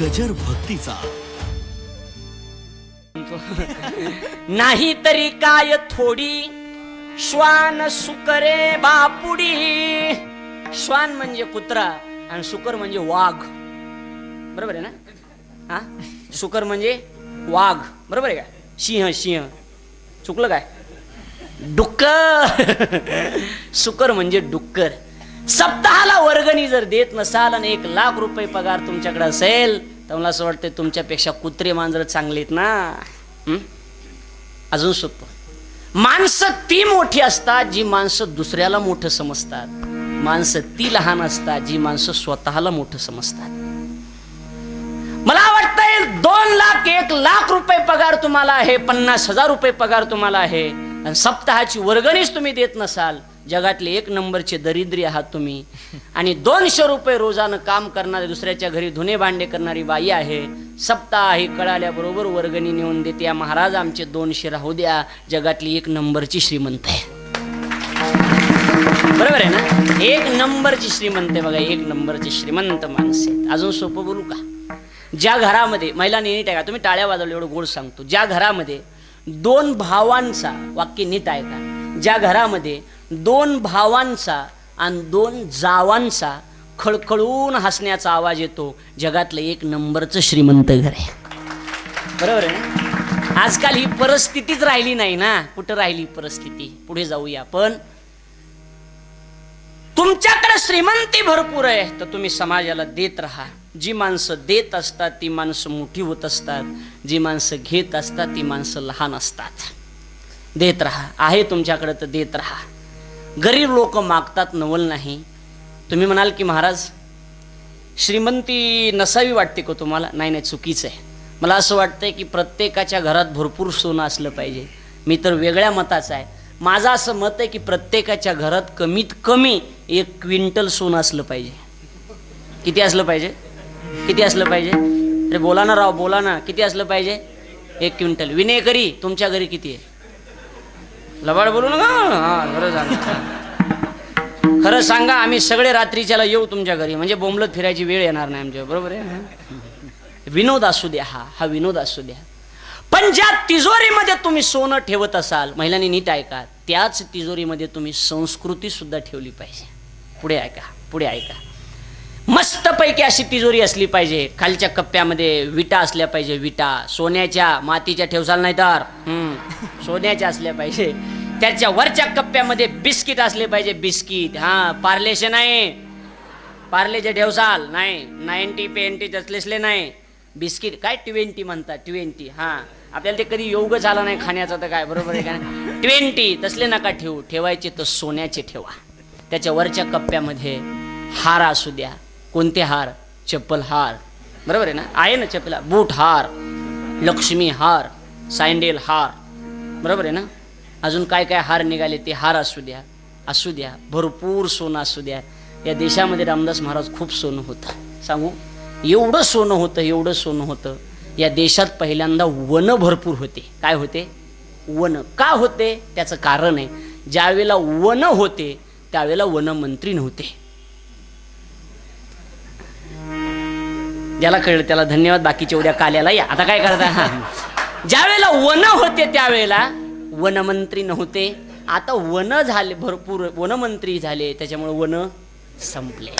गजर भक्तीचा. नाही तरी काय थोडी. श्वान सुकरे बापुडी. श्वान म्हणजे कुत्रा आणि सुकर म्हणजे वाघ. बरोबर आहे ना? हा? सुकर म्हणजे वाघ. बरोबर आहे का? सिंह सिंह. चुकलं काय? डुक्कर. सुकर म्हणजे डुक्कर. सप्ताहाला वर्गणी जर देत नसाल आणि एक लाख रुपये पगार तुमच्याकडे असेल तर मला असं वाटतं तुमच्यापेक्षा कुत्रे मांजर चांगलीत ना. अजून सोपं. माणसं ती मोठी असतात जी माणसं दुसऱ्याला मोठं समजतात. माणसं ती लहान असतात जी माणसं स्वतःला मोठं समजतात. मला वाटतंय दोन लाख एक लाख रुपये पगार तुम्हाला आहे पन्नास हजार रुपये पगार तुम्हाला आहे. आणि सप्ताहाची वर्गणीच तुम्ही देत नसाल जगातले एक नंबरचे दरिद्री आहात तुम्ही. आणि दोनशे रुपये रोजानं काम करणारे दुसऱ्याच्या घरी धुणे भांडे करणारी बाई आहे. सप्ताह ही कळाल्याबरोबर वर्गणी नेऊन देते. या महाराज आमचे दोनशे राहू द्या. जगातली एक नंबरची श्रीमंत आहे. बरोबर आहे ना? एक नंबरची श्रीमंत आहे बघा एक नंबरची श्रीमंत माणसे अजून सोपं बोलू का? ज्या घरामध्ये महिला नीट आहे का? तुम्ही टाळ्या वाजवलं एवढं गोड सांगतो. ज्या घरामध्ये दोन भावांचा वाक्य नीट आहे का? ज्या घरामध्ये दोन भावांचा आणि दोन जावांचा खळखळून हसण्याचा आवाज येतो. जगातलं एक नंबरचं श्रीमंत घर आहे. बरोबर आहे आजकाल ही परिस्थितीच राहिली नाही ना? कुठं राहिली परिस्थिती? पुढे जाऊया पण तुमच्याकडे श्रीमंती भरपूर आहे. तर तुम्ही समाजाला देत राहा. जी माणसं देत असतात ती माणसं मोठी होत असतात. जी माणसं घेत असतात ती माणसं लहान असतात. देत राहा. आहे तुमच्याकडे तर देत राहा. गरीब लोक मागतात नवल नाही. तुम्ही म्हणाल की महाराज श्रीमंती नसावी वाटते का तुम्हाला? नाही नाही चुकीचं आहे. मला असं वाटतंय की प्रत्येकाच्या घरात भरपूर सोनं असलं पाहिजे. मी तर वेगळ्या मताचा आहे. माझं असं मत आहे की प्रत्येकाच्या घरात कमीत कमी एक क्विंटल सोनं असलं पाहिजे. किती असलं पाहिजे? किती असलं पाहिजे? अरे बोला ना राव बोला ना. किती असलं पाहिजे? एक क्विंटल. विनेकरी तुमच्या घरी किती आहे? लबाड बोलू नका? हा खरं सांगा. खरं सांगा आम्ही सगळे रात्रीच्याला येऊ तुमच्या घरी. म्हणजे बोंबलत फिरायची वेळ येणार नाही आमच्या बरोबर आहे विनोद असू द्या हा हा विनोद असू द्या. पण ज्या तिजोरीमध्ये तुम्ही सोनं ठेवत असाल महिलांनी नीट ऐका त्याच तिजोरीमध्ये तुम्ही संस्कृती सुद्धा ठेवली पाहिजे. पुढे ऐका पुढे ऐका. मस्तपैकी अशी तिजोरी असली पाहिजे. खालच्या कप्प्यामध्ये विटा असल्या पाहिजे विटा. सोन्याच्या मातीच्या ठेवसाल नाही तर. सोन्याच्या असल्या पाहिजे. त्याच्या वरच्या कप्प्यामध्ये बिस्किट असले पाहिजे बिस्किट. हा पार्लेचे नाही. पार्लेचे ठेवसाल. नाही नाईन्टी पेंटी असलेसले नाही. बिस्किट काय ट्वेंटी म्हणतात ट्वेंटी. हा. आपल्याला ते कधी योग झाला नाही खाण्याचा तर काय बरोबर आहे का ट्वेंटी तसले नका ठेवू. ठेवायचे तर सोन्याचे ठेवा. त्याच्या वरच्या कप्प्यामध्ये हार असू द्या. कोणते हार? चप्पल हार. बरोबर आहे ना? आहे ना चप्पल बूट हार. लक्ष्मी हार. सँडेल हार. बरोबर आहे ना? अजून काय काय हार निघाले ते हार असू द्या. असू द्या. भरपूर सोनं असू द्या. या देशामध्ये रामदास महाराज खूप सोनं होतं. सांगू? एवढं सोनं होतं एवढं सोनं होतं. या देशात पहिल्यांदा वन भरपूर होते. काय होते? वन. का होते? त्याचं कारण आहे. ज्यावेळेला वन होते त्यावेळेला वनमंत्री नव्हते. ज्याला कळलं त्याला धन्यवाद बाकीचे उद्या काल्याला या. आता काय करता? हा. ज्या वेळेला वन होते त्यावेळेला वनमंत्री नव्हते. आता वन झाले भरपूर वनमंत्री झाले त्याच्यामुळे वन संपले.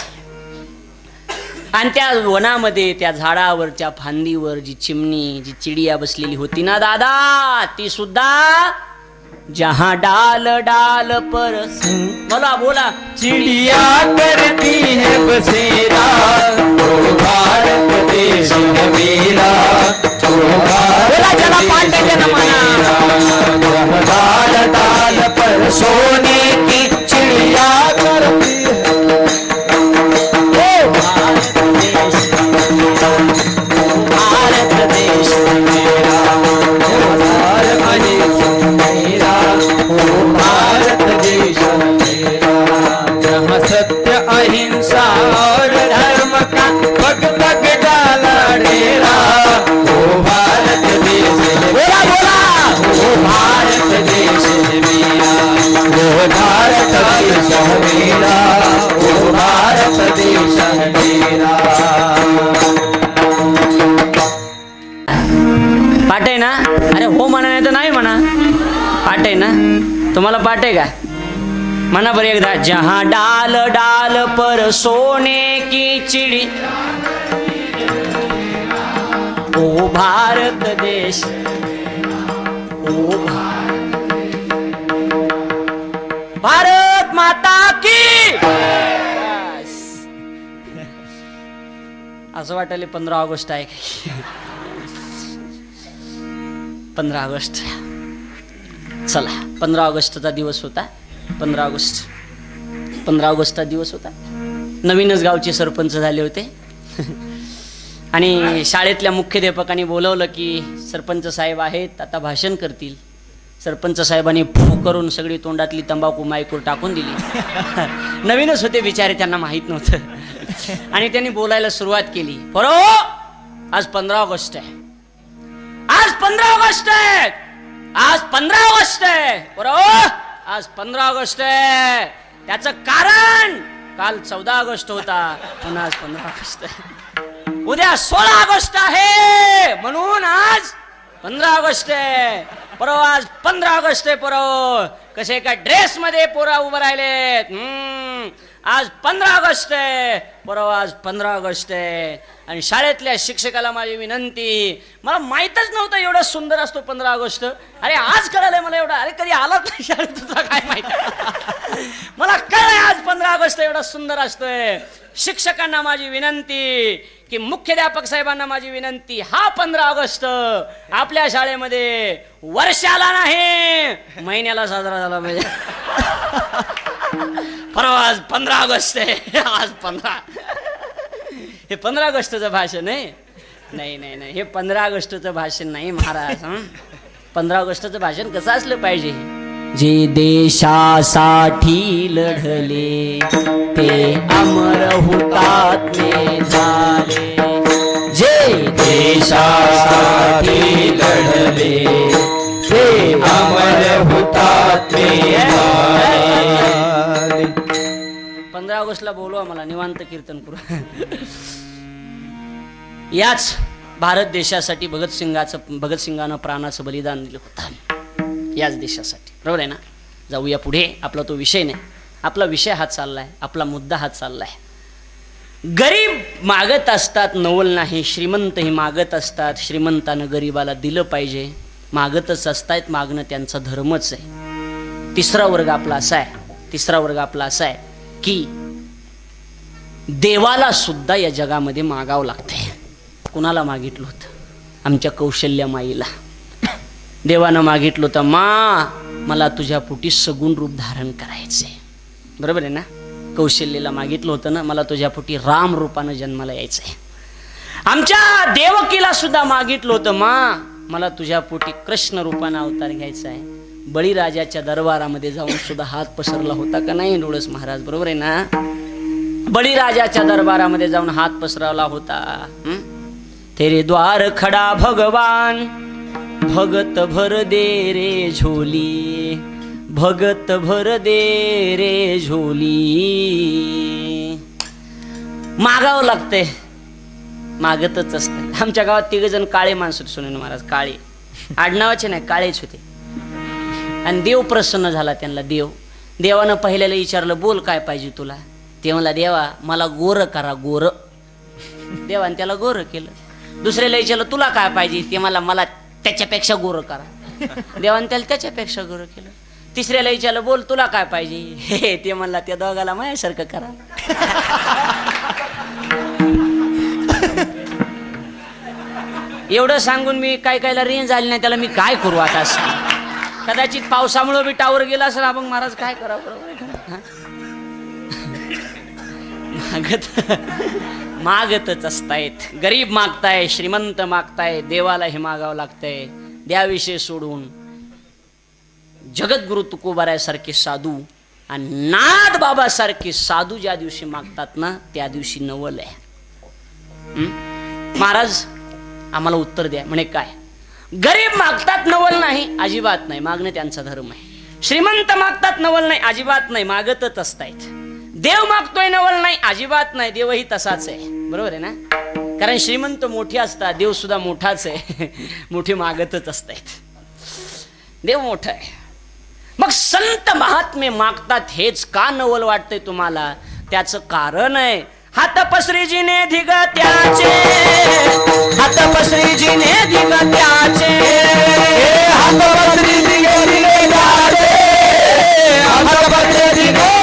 आणि त्या वनामध्ये त्या झाडावरच्या फांदीवर जी चिमणी जी चिडिया बसलेली होती ना दादा ती सुद्धा जहा डाल डाल पर बोला बोला। चिड़िया करती है बसेरा। ओ भारत देश है मेरा बोला भारत देश है. मेरा डाल डाल पर सोने की म्हणा बरं एकदा जहा डाल डाल पर सोने की चिड़ी. ओ भारत देश. ओ भारत माता की. असं वाटले पंधरा ऑगस्ट आहे. पंधरा ऑगस्ट. चला पंधरा ऑगस्टचा दिवस होता. पंधरा ऑगस्ट. पंधरा ऑगस्टचा दिवस होता. नवीनच गावचे सरपंच झाले होते. आणि शाळेतल्या मुख्याध्यापकांनी बोलवलं की सरपंच साहेब आहेत आता भाषण करतील. सरपंच साहेबांनी फू करून सगळी तोंडातली तंबाखू मायकूर टाकून दिली. नवीनच होते बिचारे त्यांना माहीत नव्हतं. आणि त्यांनी बोलायला सुरुवात केली. बरो हो, आज पंधरा ऑगस्ट आहे. आज पंधरा ऑगस्ट आहे! आज पंधरा ऑगस्ट आहे! बरोबर आज पंधरा ऑगस्ट आहे. त्याचं कारण काल चौदा ऑगस्ट होता पण आज पंधरा ऑगस्ट आहे. उद्या सोळा ऑगस्ट आहे. म्हणून आज पंधरा ऑगस्ट आहे. परवा आज पंधरा ऑगस्ट आहे परव. कसे एका ड्रेस मध्ये पोरा उभं राहिलेत. हम्म, आज पंधरा ऑगस्ट आहे. बरोबर आज पंधरा ऑगस्ट आहे. आणि शाळेतल्या शिक्षकाला माझी विनंती मला माहीतच नव्हतं एवढं सुंदर असतो पंधरा ऑगस्ट. अरे आज कळालंय मला एवढं. अरे कधी आलाच नाही शाळेत तुझा काय माहिती? मला कळलंय आज पंधरा ऑगस्ट एवढा सुंदर असतोय. शिक्षकांना माझी विनंती की मुख्याध्यापक साहेबांना माझी विनंती हा पंधरा ऑगस्ट आपल्या शाळेमध्ये वर्षाला नाही महिन्याला साजरा झाला पाहिजे. परवा आज पंधरा ऑगस्ट आहे. आज पंधरा. हे पंधरा ऑगस्टचं भाषण आहे? नाही नाही नाही. हे पंधरा ऑगस्टचं भाषण नाही महाराज पंधरा ऑगस्टचं भाषण कसं असलं पाहिजे? जे देशासाठी लढले ते अमर हुतात्मे झाले. जे देशासाठी लढले ते अमर हुतात्मे झाले. पंधरा ऑगस्टला बोलवा मला निवांत कीर्तन करू याच भारत देशासाठी भगतसिंगाचं भगतसिंगानं प्राणाचं बलिदान दिलं होतं. याच देशासाठी. बरोबर आहे ना? जाऊया पुढे. आपला तो विषय नाही. आपला विषय हा चाललाय. आपला मुद्दा हा चाललाय. गरीब मागत असतात नवल नाही. श्रीमंतही मागत असतात. श्रीमंतानं गरीबाला दिलं पाहिजे. मागतच असतायत मागणं त्यांचा धर्मच आहे. तिसरा वर्ग आपला असा आहे. तिसरा वर्ग आपला असा आहे. की देवाला सुद्धा या जगामध्ये मागावं लागतंय. कुणाला मागितलं होतं? आमच्या कौशल्य माईला. देवानं मागितलं होतं मा मला तुझ्या पोटी सगुण रूप धारण करायचंय. बरोबर आहे ना? कौशल्यला मागितलं होतं ना मला तुझ्या पोटी राम रूपानं जन्माला यायचंय. आमच्या देवकीला सुद्धा मागितलं होतं मा मला तुझ्या पोटी कृष्ण रूपानं अवतार घ्यायचा आहे बळीराजाच्या दरबारामध्ये जाऊन सुद्धा हात पसरला होता का नाही डोळस महाराज? बरोबर आहे ना? बळीराजाच्या दरबारामध्ये जाऊन हात पसरवला होता. तेरे द्वार खडा भगवान भगत भर दे रे झोली भगत भर दे रे झोली. मागावं लागतंय. मागतच असतं आमच्या गावात तिघ जण काळे माणसं होते महाराज काळे. आडनावाचे नाही काळेच होते. आणि देव प्रसन्न झाला त्यांना देव. देवानं पहिल्याला विचारलं बोल काय पाहिजे तुला? ते म्हणला देवा मला गोर करा गोर. देवाने त्याला गोर केलं. दुसऱ्याला विचारलं तुला काय पाहिजे? ते मला मला त्याच्यापेक्षा गोर करा. देवाने त्याला त्याच्यापेक्षा गोर केलं. तिसऱ्याला विचारलं बोल तुला काय पाहिजे? हे ते म्हणला त्या दोघाला माझ्यासारखं करा. एवढं सांगून मी काय कायला रेंज आली नाही त्याला मी काय करू आता? कदाचित पावसामुळं बी टावर गेला असेल आपण महाराज काय करावं? बरोबर मागत मागतच असतायत. गरीब मागताय श्रीमंत मागताय देवाला हे मागावं लागतंय. द्याविषयी सोडून. जगद्गुरु तुकोबारासारखे साधू आणि नाथ बाबासारखे साधू ज्या दिवशी मागतात ना त्या दिवशी नवल आहे. महाराज आम्हाला उत्तर द्या. म्हणे काय? गरीब मागतात नवल नाही अजिबात नाही. मागणं त्यांचा धर्म आहे. श्रीमंत मागतात नवल नाही अजिबात नाही. मागतच असतायत. देव मागतोय नवल नाही अजिबात नाही. देवही तसाच आहे. बरोबर आहे ना? कारण श्रीमंत मोठे असतात देव सुद्धा मोठाच आहे. मोठे मागतच असतायत. देव मोठा आहे. मग संत महात्मे मागतात हेच का नवल वाटतंय तुम्हाला? त्याचं कारण आहे. हात पसरीजीने धिग त्याचे हात पसरीजीने धिग त्याचे. हात पसरीजीने धिग त्याचे. हात पसरीजीने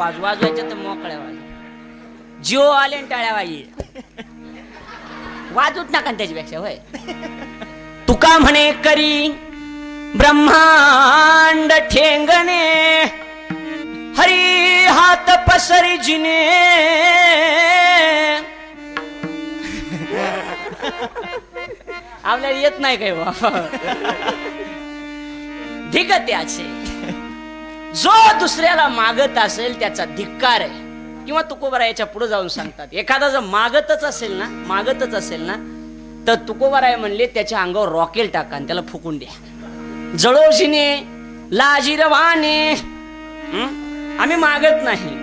वाज वाजवायचे तर मोकळ्या वाज. जिओ आले आणि टाळ्या वाजी वाजूच नका त्याच्यापेक्षा होय. तुका म्हणे करी ब्रह्मांड ठेंगणे हरी हात पसरी जिने आपल्याला येत नाही काय बा धिकत्याचे जो दुसऱ्याला मागत असेल त्याचा धिक्कार आहे. किंवा तुकोबारा याच्यापुढे जाऊन सांगतात एखादा जर मागतच असेल ना मागतच असेल ना तर तुकोबाराय म्हणले त्याच्या अंगावर रॉकेल टाका आणि त्याला फुकून द्या. जळोशीने लाजीरवाने आम्ही मागत नाही.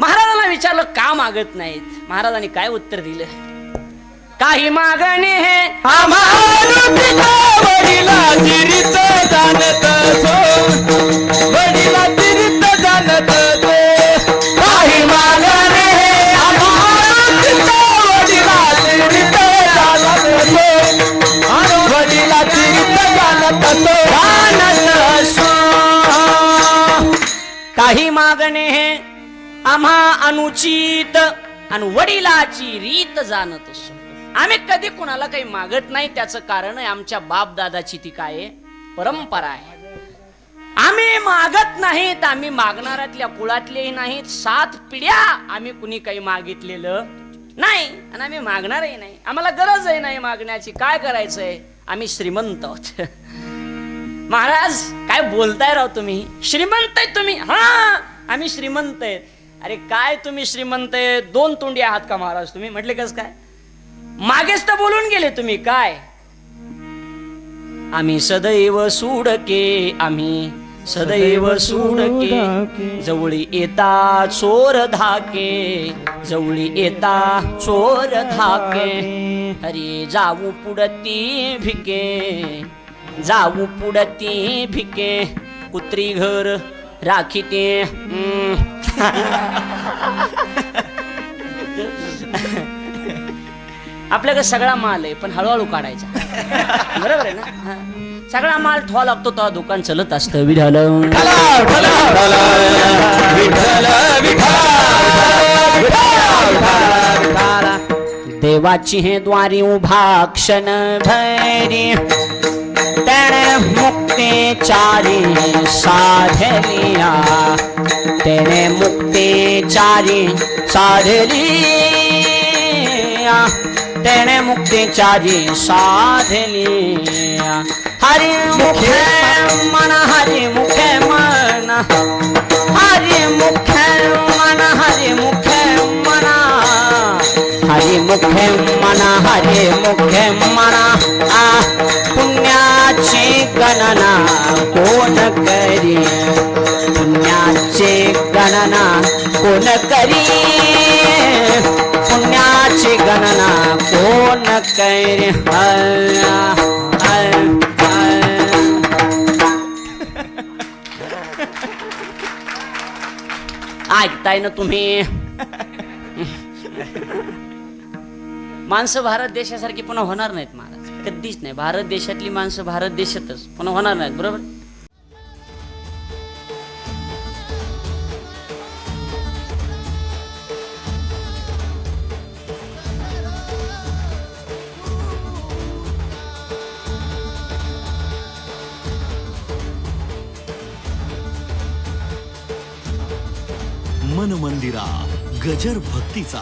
महाराजांना विचारलं का मागत नाहीत? महाराजांनी काय उत्तर दिलं? काही मागणे हे काही मागणे हे आम्हा अनुचित आणि वडिलाची रीत जाणत असो आम्ही कधी कुणाला काही मागत नाही त्याचं कारण आहे आमच्या बाप दादाची ती काय परंपरा आहे. आम्ही मागत नाहीत आम्ही मागणाऱ्यातल्या कुळातलेही नाहीत सात पिढ्या आम्ही कुणी काही मागितलेलं नाही आणि आम्ही मागणारही नाही. आम्हाला गरज आहे नाही मागण्याची. काय करायचंय? आम्ही श्रीमंत आहोत. महाराज काय बोलताय राव तुम्ही? श्रीमंत आहे तुम्ही? हा आम्ही श्रीमंत आहेत अरे काय तुम्ही श्रीमंत आहे? दोन तोंडी आहात का महाराज तुम्ही? म्हटले कस काय? मागेच तर बोलून गेले तुम्ही काय? आम्ही सदैव सुडके आम्ही सदैव सुडके. जवळी येता चोर धाके. जवळी येता चोर धाके. अरे जाऊ पुडती भिके. जाऊ पुडती भिके कुत्री घर राखीते. ते आपल्याकडे सगळा माल आहे पण हळूहळू काढायचा. बरोबर आहे ना? सगळा माल ठेवा लागतो तेव्हा दुकान चलत असतं विढाल देवाची हे द्वारी उभा क्षण भैरी. त्याने मुक्ती चारी साधलिया त्याने मुक्ती चारी साधलिया त्याने मुक्ती चारी साधलिया हरी मुखे मन, हरी मुखे मन। हरी मुखे मन, हरी मुखे मना। हरी मुखे मना, हरी मुखे मना। आ पुण्याची गणना कोण करी? पुण्याची गणना कोण करी? पुण्याची गणना कोण करी? हल्ला, ऐकताय ना तुम्ही? माणसं भारत देशासारखी पुन्हा होणार नाहीत मला कधीच नाही. भारत देशातली माणसं भारत देशातच. पण होणार नाहीत बरोबर? मन मंदिरा गजर भक्तीचा.